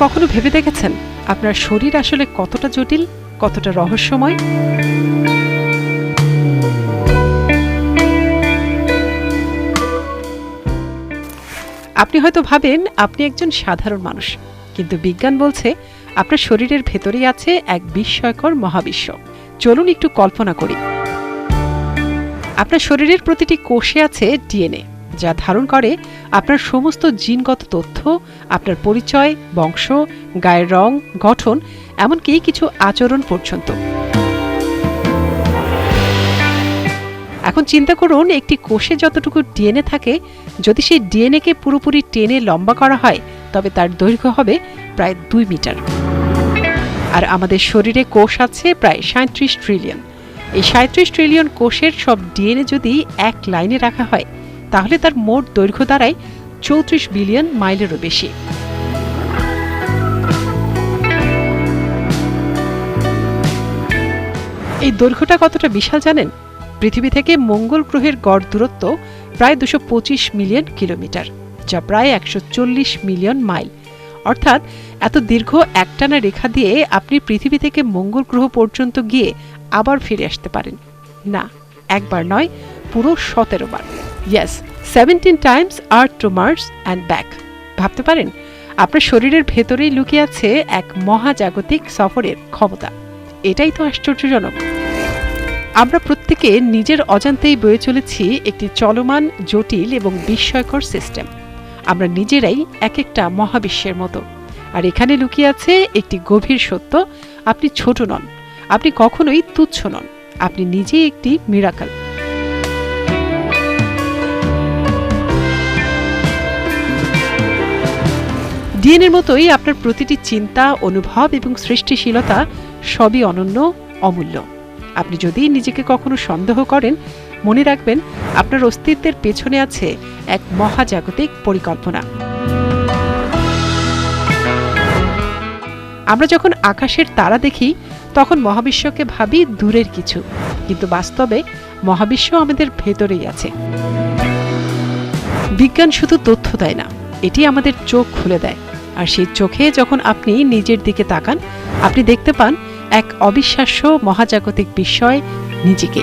কখনো ভেবে দেখেছেন আপনার শরীর আসলে কতটা জটিল, কতটা রহস্যময়? আপনি হয়তো ভাবেন, আপনি একজন সাধারণ মানুষ, কিন্তু বিজ্ঞান বলছে আপনার শরীরের ভেতরেই আছে এক বিস্ময়কর মহাবিশ্ব। চলুন একটু কল্পনা করি। আপনার শরীরের প্রতিটি কোষে আছে ডিএনএ। যা ধারণ করে আপনার সমস্ত জিনগত তথ্য, আপনার পরিচয়, বংশ, গায়ের রং, গঠন, এমনকি কিছু আচরণ পর্যন্ত। এখন চিন্তা করুন, একটি কোষে যতটুকু ডিএনএ থাকে, যদি সেই ডিএনএকে পুরোপুরি টেনে লম্বা করা হয়, তবে তার দৈর্ঘ্য হবে প্রায় দুই মিটার। আর আমাদের শরীরে কোষ আছে প্রায় সাঁত্রিশ ট্রিলিয়ন। এই সাঁত্রিশ ট্রিলিয়ন কোষের সব ডিএনএ যদি এক লাইনে রাখা হয় তাহলে তার মোট দৈর্ঘ্য দাঁড়ায় চৌত্রিশ বিলিয়ন মাইলেরও বেশি। এই দৈর্ঘ্যটা কতটা বিশাল জানেন? পৃথিবী থেকে মঙ্গল গ্রহের গড় দূরত্ব প্রায় দুশো মিলিয়ন কিলোমিটার, যা প্রায় একশো চল্লিশ মিলিয়ন মাইল। অর্থাৎ এত দীর্ঘ একটানা রেখা দিয়ে আপনি পৃথিবী থেকে মঙ্গল গ্রহ পর্যন্ত গিয়ে আবার ফিরে আসতে পারেন। না একবার নয়, পুরো সতেরো বার। Yes seventeen times earth to Mars and back ভাবতে পারেন, আপনার শরীরের ভেতরেই লুকিয়ে আছে এক মহাজাগতিক সফরের ক্ষমতা। এটাই তো আশ্চর্যজনক। আমরা প্রত্যেকে নিজের অজান্তেই বয়ে চলেছি একটি চলমান, জটিল এবং বিস্ময়কর সিস্টেম আমরা নিজেরাই এক একটা মহাবিশ্বের মতো। আর এখানে লুকিয়ে আছে একটি গভীর সত্য, আপনি ছোট নন, আপনি কখনোই তুচ্ছ নন। আপনি নিজেই একটি মিরাকাল ডিএনএর মতোই আপনার প্রতিটি চিন্তা, অনুভব এবং সৃষ্টিশীলতা সবই অনন্য, অমূল্য। আপনি যদি নিজেকে কখনো সন্দেহ করেন, মনে রাখবেন আপনার অস্তিত্বের পেছনে আছে এক মহাজাগতিক পরিকল্পনা। আমরা যখন আকাশের তারা দেখি তখন মহাবিশ্বকে ভাবি দূরের কিছু। কিন্তু বাস্তবে মহাবিশ্ব আমাদের ভেতরেই আছে। বিজ্ঞান শুধু তথ্য দেয় না, এটি আমাদের চোখ খুলে দেয়। আর সেই চোখে যখন আপনি নিজের দিকে তাকান, আপনি দেখতে পান এক অবিশ্বাস্য মহাজাগতিক বিষয় নিজেকে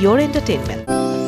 your entertainment.